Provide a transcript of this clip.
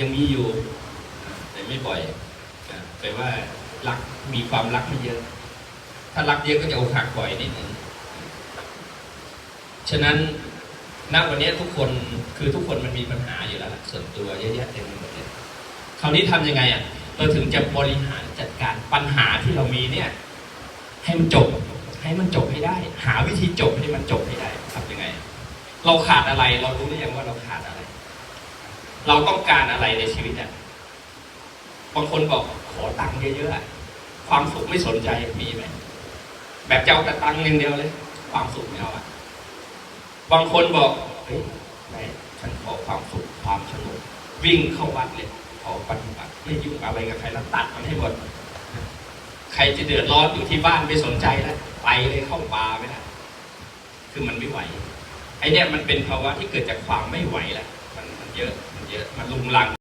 ยังมีอยู่ แต่ไม่บ่อยแปลว่ารักมีความรักไม่เยอะ ถ้ารักเยอะก็จะอกหักบ่อยนิดหนึ่งฉะนั้นณวันนี้ทุกคนคือทุกคนมันมีปัญหาอยู่แล้วส่วนตัวเยอะแยะเต็มไปหมดเลยคราวนี้ทำยังไงอะเราถึงจะบริหารจัดการปัญหาที่เรามีเนี่ย ให้มันจบ ให้มันจบให้ได้ หาวิธีจบให้มันจบให้ได้ทำยังไง เราขาดอะไรเรารู้หรือยังว่าเราขาดอะไร เราต้องการอะไรในชีวิตอะบางคนบอกขอตังค์เยอะๆความสุขไม่สนใจมีไหมแบบเจะเอาแต่ตังค์อย่างเดียวเลย ความสุขไม่เอาอะบางคนบอกเฮ้ยแม่ฉันขอความสุขความสนุกวิ่งเข้าวัดเลยขอปฏิบัติไม่ยุ่งอะไรกับใครแล้วตัดมันให้หมดใครจะเดือดร้อนอยู่ที่บ้านไม่สนใจแล้วไปเลยเข้าป่าไปล้วคือมันไม่ไหวไอเนี่ยมันเป็นภาวะที่เกิดจากความไม่ไหวแหละมันมันเยอะ เยอะมันลุงลัง